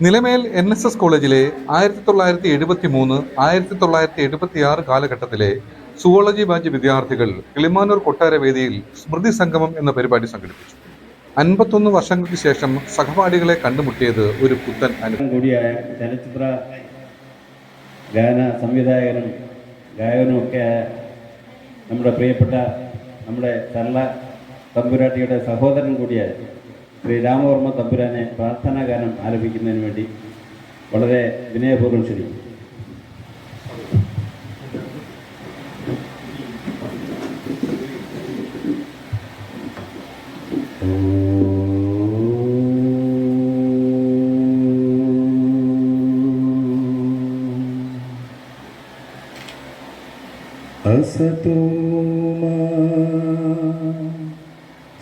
Nilamel N S S കോളേജിലെ ആയിരത്തി തൊള്ളായിരത്തി എഴുപത്തി മൂന്ന് ആയിരത്തി തൊള്ളായിരത്തി എഴുപത്തി ആറ് കാലഘട്ടത്തിലെ സുവോളജി ബാച്ച് വിദ്യാർത്ഥികൾ കിളിമാനൂർ കൊട്ടാര വേദിയിൽ സ്മൃതി സംഗമം എന്ന പരിപാടി സംഘടിപ്പിച്ചു. അൻപത്തൊന്ന് വർഷങ്ങൾക്ക് ശേഷം സഹപാഠികളെ കണ്ടുമുട്ടിയത് ഒരു പുത്തൻ അനുഭവം. കൂടിയായ ചലച്ചിത്ര ഗാന സംവിധായകനും ഗായകനും ഒക്കെ നമ്മുടെ പ്രിയപ്പെട്ട നമ്മുടെ തള്ള തമ്പുരാട്ടിയുടെ സഹോദരൻ കൂടിയായ ശ്രീ രാമവർമ്മ തമ്പുരാനെ പ്രാർത്ഥനാ ഗാനം ആലപിക്കുന്നതിന് വേണ്ടി വളരെ വിനയപൂർവ്വം ക്ഷണിക്കും असतो मा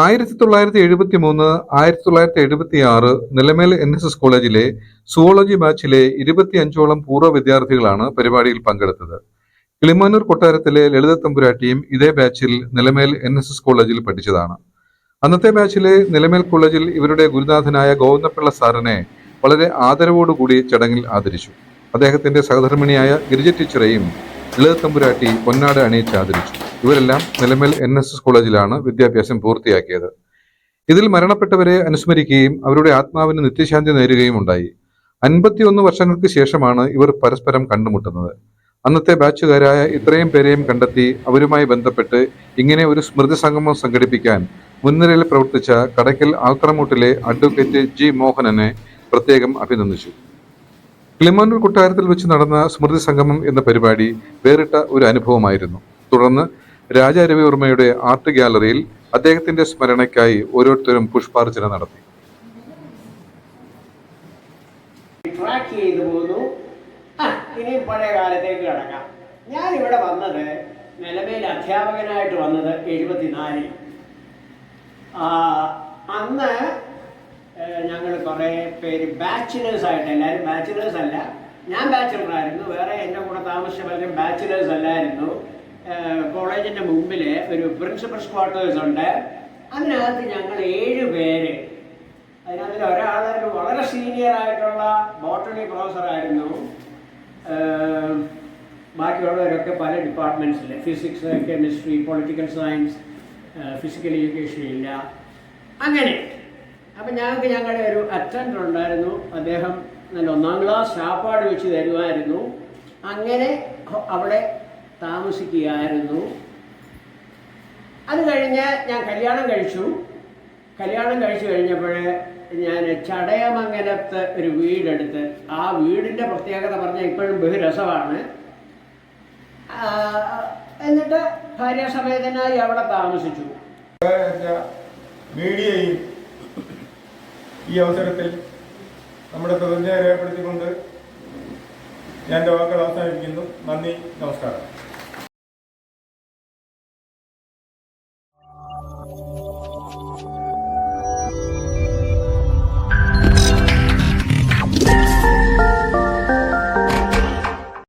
ആയിരത്തി തൊള്ളായിരത്തി എഴുപത്തി മൂന്ന് ആയിരത്തി തൊള്ളായിരത്തി എഴുപത്തി ആറ് നിലമേൽ എൻ എസ് എസ് കോളേജിലെ സുവോളജി ബാച്ചിലെ ഇരുപത്തിയഞ്ചോളം പൂർവ വിദ്യാർത്ഥികളാണ് പരിപാടിയിൽ പങ്കെടുത്തത്. കിളിമാനൂർ കൊട്ടാരത്തിലെ ലളിത തമ്പുരാട്ടിയും ഇതേ ബാച്ചിൽ നിലമേൽ എൻ എസ് എസ് കോളേജിൽ പഠിച്ചതാണ്. അന്നത്തെ ബാച്ചിലെ നിലമേൽ കോളേജിൽ ഇവരുടെ ഗുരുനാഥനായ ഗോവിന്ദപിള്ള സാറിനെ വളരെ ആദരവോടുകൂടി ചടങ്ങിൽ ആദരിച്ചു. അദ്ദേഹത്തിന്റെ സഹധർമ്മിണിയായ ഗിരിജ ടീച്ചറെയും ലളിത പൊന്നാട് അണിയിച്ച് ആദരിച്ചു. ഇവരെല്ലാം നിലമേൽ എൻ എസ് എസ് കോളേജിലാണ് വിദ്യാഭ്യാസം പൂർത്തിയാക്കിയത്. ഇതിൽ മരണപ്പെട്ടവരെ അനുസ്മരിക്കുകയും അവരുടെ ആത്മാവിന് നിത്യശാന്തി നേരുകയും ഉണ്ടായി. അൻപത്തിയൊന്ന് വർഷങ്ങൾക്ക് ശേഷമാണ് ഇവർ പരസ്പരം കണ്ടുമുട്ടുന്നത്. അന്നത്തെ ബാച്ചുകാരായ ഇത്രയും പേരെയും കണ്ടെത്തി അവരുമായി ബന്ധപ്പെട്ട് ഇങ്ങനെ ഒരു സ്മൃതി സംഗമം സംഘടിപ്പിക്കാൻ മുൻനിരയിൽ പ്രവർത്തിച്ച കടയ്ക്കൽ ആൽത്തറമൂട്ടിലെ അഡ്വക്കേറ്റ് ജി മോഹനനെ പ്രത്യേകം അഭിനന്ദിച്ചു. കിളിമാനൂർ കൊട്ടാരത്തിൽ വെച്ച് നടന്ന സ്മൃതി സംഗമം എന്ന പരിപാടി വേറിട്ട ഒരു അനുഭവമായിരുന്നു. തുടർന്ന് രാജാ രവിവർമ്മയുടെ ആർട്ട് ഗാലറിയിൽ അദ്ദേഹത്തിന്റെ സ്മരണയ്ക്കായി ഓരോരുത്തരും പുഷ്പാർച്ചന നടത്തി. ട്രാക്ക് ചെയ്തു പോന്നു. ഇനിയും പഴയ കാലത്തേക്ക് കിടക്കാം. ഞാൻ ഇവിടെ വന്നത് നിലവിൽ അധ്യാപകനായിട്ട് വന്നത് എഴുപത്തിനാലിൽ. അന്ന് കുറേ പേര് ബാച്ചിലേഴ്സ് ആയിട്ട് എല്ലാവരും ബാച്ചിലേഴ്സ് അല്ല. ഞാൻ ബാച്ചിലർ ആയിരുന്നു. വേറെ എന്റെ കൂടെ താമസിച്ച പലരും ബാച്ചിലേഴ്സ് അല്ലായിരുന്നു കോളേജിന്റെ മുമ്പിൽ ഒരു പ്രിൻസിപ്പൽ ക്വാർട്ടേഴ്സ് ഉണ്ട്. അതിനകത്ത് ഞങ്ങൾ ഏഴ് പേര്. അതിനകത്തിൽ ഒരാൾ വളരെ സീനിയർ ആയിട്ടുള്ള ബോട്ടണി പ്രൊഫസറായിരുന്നു ബാക്കിയുള്ളവരൊക്കെ പല ഡിപ്പാർട്ട്മെന്റ്സിൽ physics chemistry political science physical education ഇല്ല. അങ്ങനെ അപ്പം ഞങ്ങൾക്ക് ഞങ്ങളുടെ ഒരു അറ്റൻഡർ ഉണ്ടായിരുന്നു. അദ്ദേഹം നല്ല ഒന്നാം ക്ലാസ് ചാപ്പാട് വെച്ച് തരുമായിരുന്നു. അങ്ങനെ അവിടെ താമസിക്കുകയായിരുന്നു. അത് കഴിഞ്ഞ് ഞാൻ കല്യാണം കഴിച്ചു. കല്യാണം കഴിച്ചു കഴിഞ്ഞപ്പോൾ ഞാൻ ചടയമംഗലത്ത് ഒരു വീടെടുത്ത് ആ വീടിന്റെ പ്രത്യേകത പറഞ്ഞാൽ ഇപ്പോഴും ബഹുരസമാണ്. എന്നിട്ട് ഭാര്യാസമേതനായി അവിടെ താമസിച്ചു. മീഡിയയും ഈ അവസരത്തിൽ നമ്മുടെ പ്രതിജ്ഞ രേഖപ്പെടുത്തിക്കൊണ്ട് എന്റെ വാക്കുകൾ അവസാനിപ്പിക്കുന്നു. നന്ദി നമസ്കാരം.